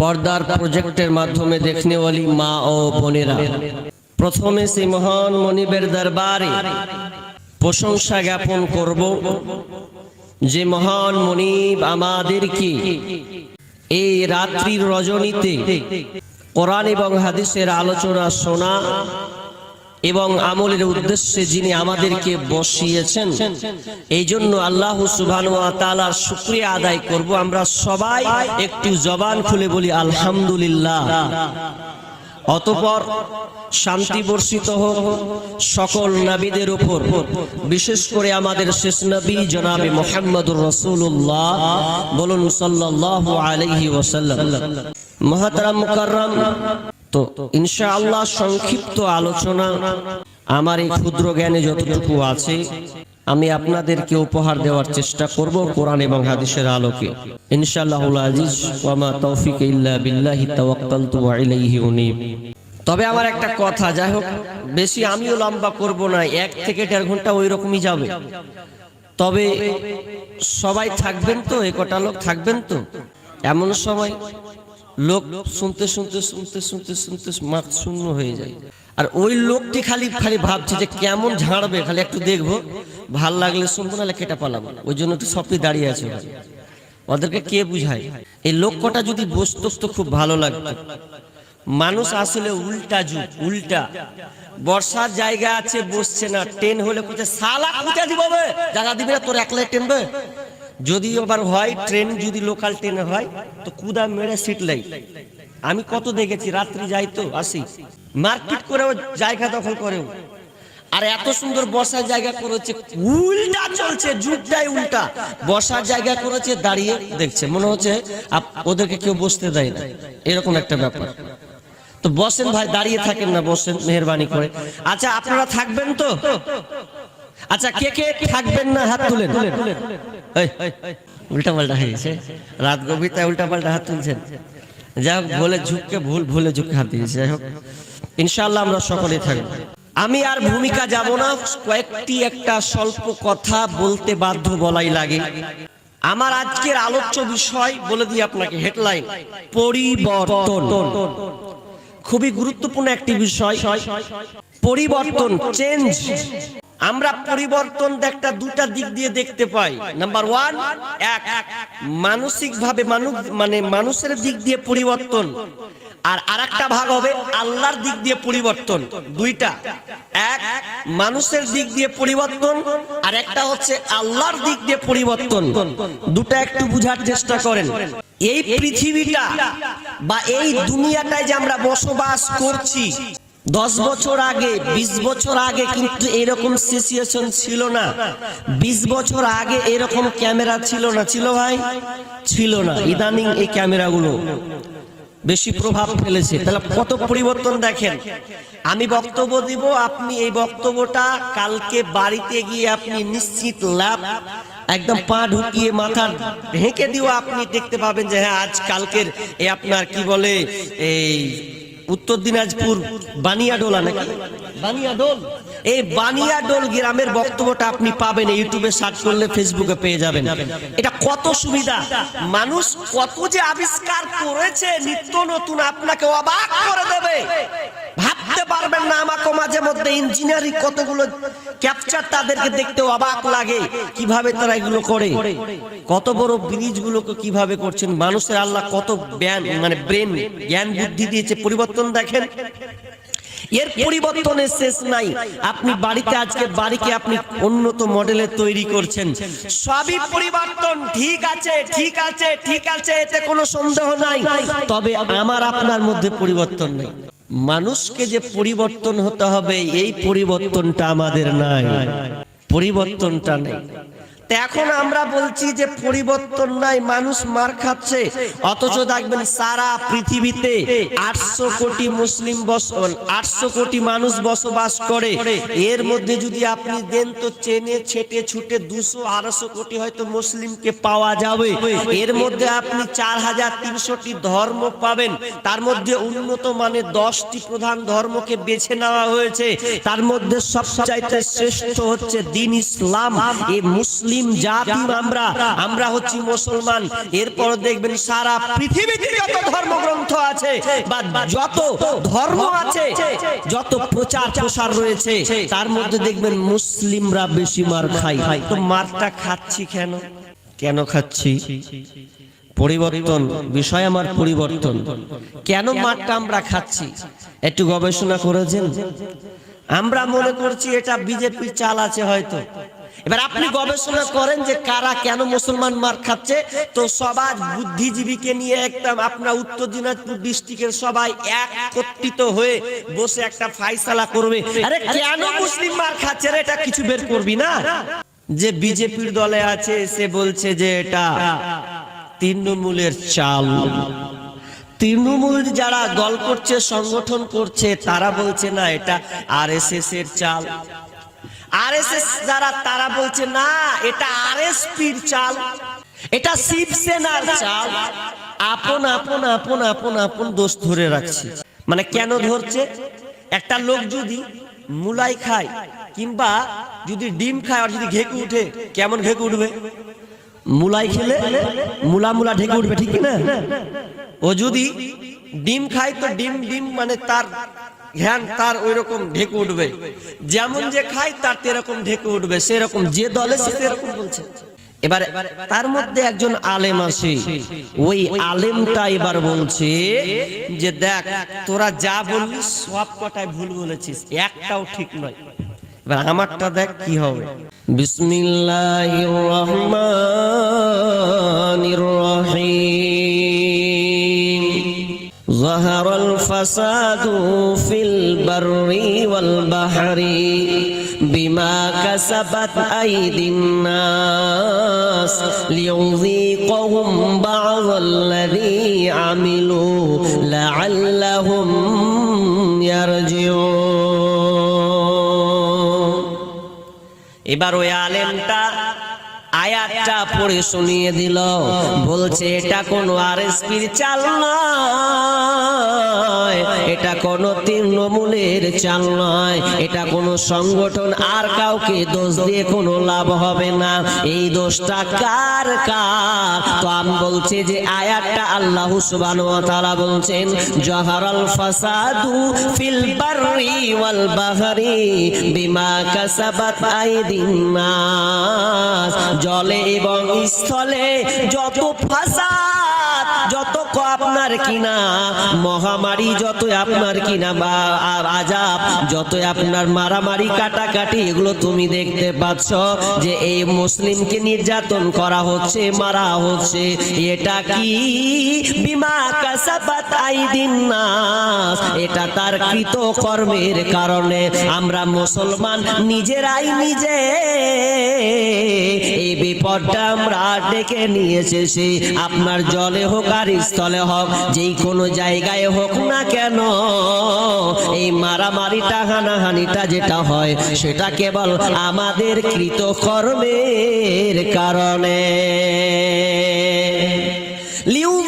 পর্দার প্রজেক্টের মাধ্যমে দেখনে দেখনেওয়ালি মা ও বোনেরা। প্রথমে সেই মহান মনিবের দরবারে প্রশংসা জ্ঞাপন করব যে মহান মনিব আমাদেরকে এই রাত্রির রজনীতে কোরআন এবং হাদিসের আলোচনা শোনা এবং আমলের উদ্দেশ্যে যিনি আমাদেরকে বসিয়েছেন এই জন্য আল্লাহ তাআলার শুকরিয়া আদায় করব। আমরা সবাই একটু জবান খুলে বলি, আলহামদুলিল্লাহ। অতপর শান্তি বর্ষিত হোক সকল নবীদের উপর, বিশেষ করে আমাদের শেষ নবী জনাবে মোহাম্মদুর রসুল্লাহ বলুন সাল্লাল্লাহু আলাইহি ওয়াসাল্লাম। মহাতারাম মুকাররম তো ইনশাআল্লাহ সংক্ষিপ্ত আলোচনা। আমার এই ক্ষুদ্র জ্ঞানে যতটুকু আছে, আমি আপনাদেরকে উপহার দেওয়ার চেষ্টা করব কোরআন এবং হাদিসের আলোকে। ইনশাআল্লাহুল আজিজ, ওয়া মা তৌফিক ইল্লা বিল্লাহি তাওয়াক্কালতু ওয়া উনীব। তবে আমার একটা কথা, যাই হোক, বেশি আমিও লম্বা করব না, এক থেকে দেড় ঘণ্টা ওই রকমই যাবে। তবে সবাই থাকবেন তো, এ কটা লোক থাকবেন তো? এমন সময় লোক শুনতে শুনতে শুনতে শুনতে শুনতে মাঠ শূন্য হয়ে যায়। আর ওই লোকটি খালি খালি ভাবছে যে কেমন ঝাড়বে, খালি একটু দেখব। ভালো লাগলে শুনব, নাহলে কেটে পালাবো। ওই জন্য একটু সবটি দাঁড়িয়ে আছে ওদেরকে কে বুঝায়? এই লোক কটা যদি বসতো তো খুব ভালো লাগতো। মানুষ আসলে উল্টা যুগ, উল্টা। বর্ষার জায়গা আছে, বসছে না। ট্রেন হলে কোথায় সালা কোথায় দিব? জায়গা দিবি না, তোর একলাই ট্রেনবে যদি আবার হয় ট্রেন যদি লোকাল ট্রেনে হয়, তো কুদা মেরে সিট লাই। আমি কত দেখেছি, রাত্রি যাই তো, আসি। মারপিট করেও জায়গা দখল করেও। আর এত সুন্দর বসার জায়গা করেছে, উল্টা চলছে, যুগটাই উল্টা। বসার জায়গা করেছে, দাঁড়িয়ে দেখছে। মনে হচ্ছে ওদেরকে কেউ বসতে দেয় না। এরকম একটা ব্যাপার। তো বসেন ভাই, দাঁড়িয়ে থাকেন না, বসেন, মেহরবানি করে। আচ্ছা আপনারা থাকবেন তো? আচ্ছা কে কে থাকবেন না হাত তুলেন? উল্টা পাল্টা হয়ে গেছে। রাত গভীরতায় উল্টা পাল্টা হাত তুলছেন। যাই হোক, ভুলে ঝুঁককে ভুল, ভুলে ঝুঁকে হাত দিয়েছে। যাই হোক, ইনশাআল্লাহ আমরা সকলে থাকব। আমি আর ভূমিকা যাব না, কয়েকটি একটা স্বল্প কথা বলতে বাধ্য বলাই লাগে। আমার আজকের আলোচ্য বিষয়, বলে দিই আপনাকে হেডলাইন পরিবর্তন। খুবই গুরুত্বপূর্ণ একটি বিষয়। পরিবর্তন চেঞ্জ আমরা পরিবর্তন একটা দুটা দিক দিয়ে দেখতে পাই। নাম্বার ওয়ান এক মানসিক ভাবে মানুষ মানে মানুষের দিক দিয়ে পরিবর্তন। আর আরেকটা ভাগ হবে আল্লাহর দিক দিয়ে পরিবর্তন, দুইটা। এক, মানুষের দিক দিয়ে পরিবর্তন, আর একটা হচ্ছে আল্লাহর দিক দিয়ে পরিবর্তন। দুটা একটু বুঝার চেষ্টা করেন। এই পৃথিবীটা বা এই দুনিয়াটায় যে আমরা বসবাস করছি দশ বছর আগে ২০ বছর আগে কিন্তু এরকম সিচুয়েশন ছিল না। ২০ বছর আগে এরকম ক্যামেরা ছিল না। ছিল ভাই? ছিল না। ইদানিং এই ক্যামেরাগুলো বেশি প্রভাব ফেলেছে। তাহলে কত পরিবর্তন দেখেন? আমি বক্তব্য দিব, আপনি এই বক্তব্যটা কালকে বাড়িতে গিয়ে আপনি নিশ্চিত লাভ, একদম পা ঢুকিয়ে মাথা ঢেকে দিও আপনি দেখতে পাবেন যে হ্যাঁ আজ কালকের এই আপনার কি বলে, এই উত্তর দিনাজপুর বানিয়াডোলা নাকি বানিয়াডোল? এই বানিয়াডোল গ্রামের বক্তব্যটা আপনি পাবেন ইউটিউবে সার্চ করলে ফেসবুকে পেয়ে যাবেন। এটা কত সুবিধা? মানুষ কত যে আবিষ্কার করেছে নিত্য নতুন আপনাকে অবাক করে দেবে। মধ্যে ইঞ্জিনিয়ারিং কতগুলো ক্যাপচার তাদেরকে দেখতে অবাক লাগে। কীভাবে তারা এগুলো করে? কত বড় ব্রিজ গুলোকে কীভাবে করছেন? মানুষের আল্লাহ কত জ্ঞান মানে ব্রেন জ্ঞান বুদ্ধি দিয়েছে। পরিবর্তন দেখেন। এর পরিবর্তনের শেষ নাই। আপনি বাড়িতে, আজকে বাড়িকে আপনি উন্নত মডেলে তৈরি করছেন। সবই পরিবর্তন। ঠিক আছে ঠিক আছে ঠিক আছে, এতে কোনো সন্দেহ নাই। তবে আমার আপনার মধ্যে পরিবর্তন নেই। মানুষকে যে পরিবর্তন হতে হবে এই পরিবর্তনটা আমাদের নাই। পরিবর্তনটা নেই। এখন আমরা বলছি যে পরিবর্তন নাই, মানুষ মার খাচ্ছে। অথচ দেখবেন সারা পৃথিবীতে আটশো কোটি মুসলিম বস আটশো কোটি মানুষ বসবাস করে। এর মধ্যে যদি আপনি দেন তো চেনে ছেটে ছুটে দুশো, আড়াইশো কোটি হয়তো মুসলিমকে পাওয়া যাবে। এর মধ্যে আপনি চার হাজার তিনশোটি ধর্ম পাবেন। তার মধ্যে উন্নত মানের দশটি প্রধান ধর্মকে বেছে নেওয়া হয়েছে। তার মধ্যে সবচাইতে শ্রেষ্ঠ হচ্ছে দিন ইসলাম। এই মুসলিম মুসলিম জাতি আমরা আমরা হচ্ছি মুসলমান। এরপর দেখবেন সারা পৃথিবীতে যত ধর্মগ্রন্থ আছে বা যত ধর্ম আছে যত প্রচার প্রসার রয়েছে তার মধ্যে দেখবেন মুসলিমরা বেশি মার খাই তো মারটা খাচ্ছি কেন? কেন খাচ্ছি? পরিবর্তন বিষয় আমার পরিবর্তন। কেন মারটা আমরা খাচ্ছি? একটু গবেষণা করেছেন? আমরা মনে করছি এটা বিজেপির চাল আছে হয়তো। এবার আপনি গবেষণা করেন যে কারা কেন মুসলমান মার খাচ্ছে? তো সবার বুদ্ধিজীবীকে নিয়ে একটা আপনার উত্তর দিনাজপুর ডিস্ট্রিক্টের সবাই একত্রিত হয়ে বসে একটা ফাইসালা করবে। আরে কেন মুসলিম মার খাচ্ছে রে? এটা কিছু বের করবি না? যে বিজেপির দলে আছে সে বলছে যে এটা তৃণমূলের চাল। তৃণমূল যারা দল করছে সংগঠন করছে তারা বলছে না এটা আরএসএস এর চাল। আরএসএস যারা, তারা বলছে, না, এটা আরএসপির চাল। এটা শিবসেনার চাল। আপন আপন আপন আপন আপন দোষ ধরে রাখছে। মানে কেন ধরছে? একটা লোক যদি মুলাই খায় কিংবা যদি ডিম খায়, আর যদি ঘেকে উঠে, কেমন ঘেকে উঠবে? মুলাই খেলে মুলা মুলা ঢেকে উঠবে, ঠিক না? ও যদি ডিম খায়, তো ডিম ডিম মানে তার ধ্যান তার ওই রকম ঢেকে উঠবে। যেমন যে খায়, তার তেরকম ঢেকে উঠবে। সেরকম যে দলে, সে সেরকম বলছে। এবার, তার মধ্যে একজন আলেম আছে। ওই আলেমটা এবার বলছে যে, দেখ, তোরা যা বললি, সব কটাই ভুল বলেছিস। একটাও ঠিক নয়। এবার আমারটা দেখ কি হবে। বিসমিল্লাহির রহমানির রহিম। ظهر الفساد في البر والبحر بما كسبت أيدي الناس ليذيقهم بعض الذي عملوا لعلهم يرجعون এবার ওই আলেমটা আয়াতটা পড়ে শুনিয়ে দিল। বলছে, এটা কোনো আরএসপির চাল নয়। এটা কোনো তৃণমূলের চাল নয়। এটা কোনো সংগঠন আর কাউকে দোষ দিয়ে কোনো লাভ হবে না। এই দোষটা কার কার? তো আমি বলছি যে, আয়াতটা আল্লাহ সুবহানাহু ওয়া তাআলা বলছেন, জহারাল ফাসাদু ফিল বাররি ওয়াল বাহরি বিমা কাসাবাত আইদিন নাস। জলে এবং স্থলে যত ফাসাদ যত আপনার কিনা? মহামারী যত আপনার কিনা বা আজাব যত আপনার মারামারি, কাটাকাটি, এগুলো তুমি দেখতে পাচ্ছ যে এই মুসলিমকে নির্যাতন করা হচ্ছে, মারা হচ্ছে। এটা কি? বিমা কাসাবাত আইদিন নাস। এটা তার কৃত কর্মের কারণে আমরা মুসলমান নিজেরাই নিজে এই বিপদটা আমরা ডেকে নিয়ে এসেছি। আপনার জলে হোক আর স্থলে হোক, যেই কোনো জায়গায় হোক না কেন, এই মারামারিটা, হানাহানিটা যেটা হয়, সেটা কেবল আমাদের কৃত কর্মের কারণে। লিউযিকুহুম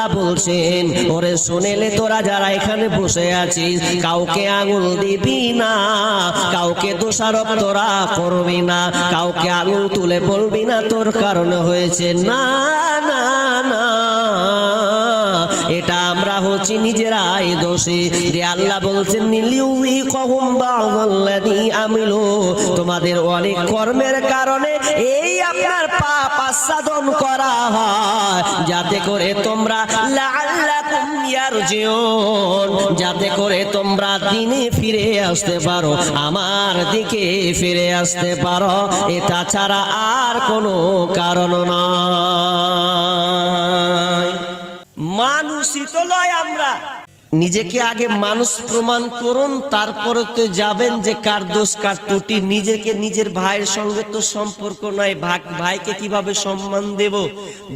আল্লাহ বলছেন, ওরে শুনেলে তোরা যারা এখানে বসে আছিস, কাউকে আঙুল দিবি না, কাউকে দোষারোপ তোরা করবি না, কাউকে আঙুল তুলে বলবি না, তোর কারণে হয়েছে না না না। হচ্ছি নিজেরাই দোষী। যে আল্লাহ বলছেন নীলিউই কহম বাউল্লাদি আমিলো। তোমাদের অনেক কর্মের কারণে এই আপনার পাপ আস্বাদন করা হয়। যাতে করে তোমরা যাতে করে তোমরা দিনে ফিরে আসতে পারো, আমার দিকে ফিরে আসতে পারো। এটা ছাড়া আর কোনো কারণ নয়। মানুষই তো নয় আমরা। নিজেকে আগে মানুষ প্রমাণ করুন, তারপরে তো যাবেন যে কার দোষ, কার ত্রুটি। নিজেকে নিজের ভাইয়ের সঙ্গে তো সম্পর্ক নয়। ভাগ, ভাইকে কীভাবে সম্মান দেব?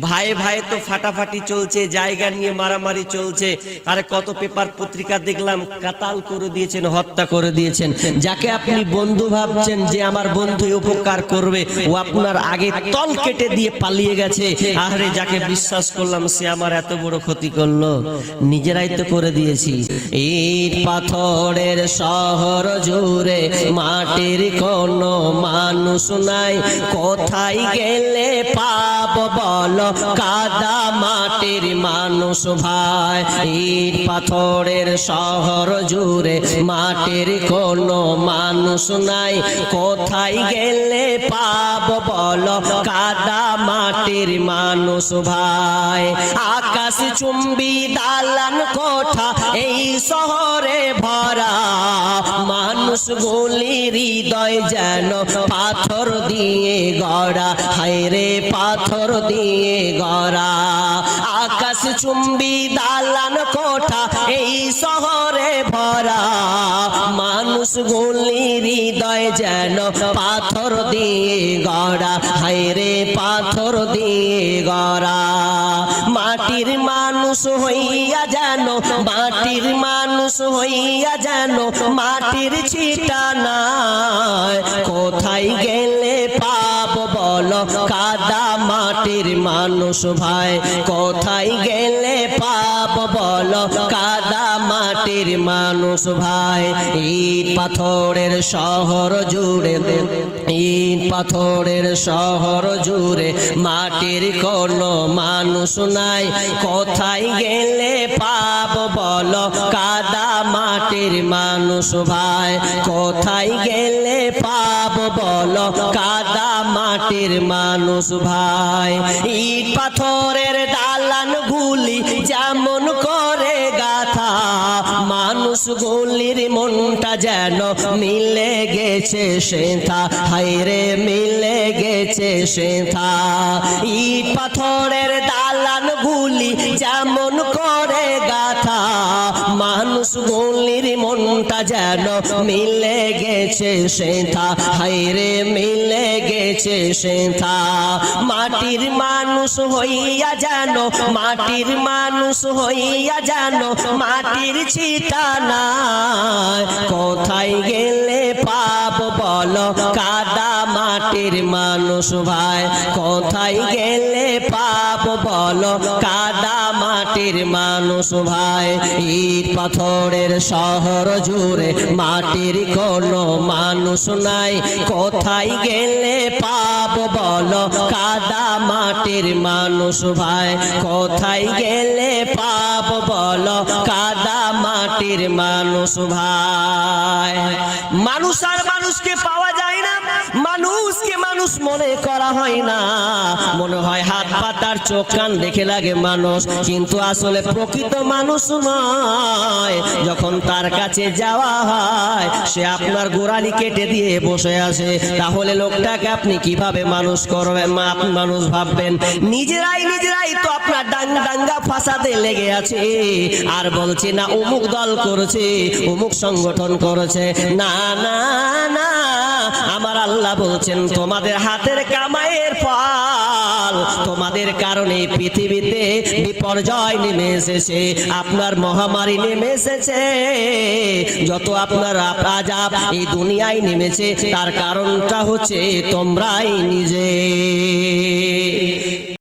ভাই ভাই তো ফাটাফাটি চলছে, জায়গা নিয়ে মারামারি চলছে। আরে কত পেপার পত্রিকা দেখলাম, কাতাল করে দিয়েছেন, হত্যা করে দিয়েছেন। যাকে আপনি বন্ধু ভাবছেন যে আমার বন্ধু উপকার করবে, ও আপনার আগে তল কেটে দিয়ে পালিয়ে গেছে। আরে যাকে বিশ্বাস করলাম, সে আমার এত বড় ক্ষতি করল। নিজেরাই তো করে দিয়েছে। দিয়েছি। ইট পাথরের শহর জুড়ে মাটির কোনো মানুষ নাই। কোথায় গেলে পাপ বল? কাদা মাটির মানুষ ভাই। ইট পাথরের শহর জুড়ে মাটির কোনো মানুষ নাই। কোথায় গেলে পাপ বল? কাদা মাটির মানুষ ভাই। আকাশ চুম্বি দালান কোঠা এই শহরে ভরা মানুষ গুলি হৃদয় যেন পাথর দিয়ে গড়া। হায়রে পাথর দিয়ে গড়া। আকাশ চুম্বি দালান কোঠা এই শহরে ভরা। মানুষ গুলি হৃদয় যেন পাথর দিয়ে গড়া। হায়রে পাথর দিয়ে গড়া। মাটির মানুষ হইয়া জানো মাটির মানুষ হইয়া জানো মাটির ছিটানা কোথায় গেলে পাপ বল? কাদা মাটির মানুষ ভাই। কোথায় গেলে পাপ বল? কাদা মাটির মানুষ ভাই, ইট পাথরের শহর জুড়ে ইট পাথরের শহর জুড়ে মাটির কোনো মানুষ নাই। কোথায় গেলে পাপ বল, কাদা মাটির মানুষ ভাই। কোথায় গেলে পাপ বল, কাদা মাটির মানুষ ভাই। ইট পাথরের দালান মানুষ গুলির মনটা যেন মিলে গেছে সেথা। হাইরে মিলে গেছে সেথা। ইট পাথরের দালান গুলি যেমন করে গাথা, মানুষ গুলির মনটা যেন মিলে গেছে সেথা হাইরে মিলে গেছে সেথা মাটির মানুষ হইয়া যেন, মাটির মানুষ হইয়া যেন মাটির ছিটা নাই কোথায় গেলে পাপ বল, কাদা মাটির মানুষ ভাই? কোথায় গেলে পাপ বল, কাদা মাটির মানুষ ভাই, ইট পাথরের শহর জুড়ে মাটির কোনো মানুষ নাই। কোথায় গেলে পাপ বল? কাদা মাটির মানুষ ভাই, কোথায় গেলে পাপ বল? কাদা মাটির মানুষ ভাই। মানুষ আর মানুষকে পাওয়া মনে করা হয় না। মনে হয় হাত পাতার চোখ কান দেখে লাগে মানুষ। কিন্তু আসলে প্রকৃত মানুষ নয়। যখন তার কাছে যাওয়া হয়, সে আপনার গোড়ালি কেটে দিয়ে বসে আছে তাহলে লোকটাকে আপনি কীভাবে মানুষ করবেন? আপনি মানুষ ভাববেন। নিজেরাই নিজেরাই তো আপনার ডাঙ্গা ডাঙ্গা ফাসাতে লেগে আছে। আর বলছে, না, অমুক দল করেছে, অমুক সংগঠন করেছে। না না না। আমার আল্লাহ বলছেন, তোমাদের হাতের কামাইয়ের ফল তোমাদের কারণে পৃথিবীতে বিপর্যয় নেমে এসেছে, আপনার মহামারী নেমে এসেছে। যত আপনার আজাব এই দুনিয়ায় নেমেছে, তার কারণটা হচ্ছে তোমরাই নিজে।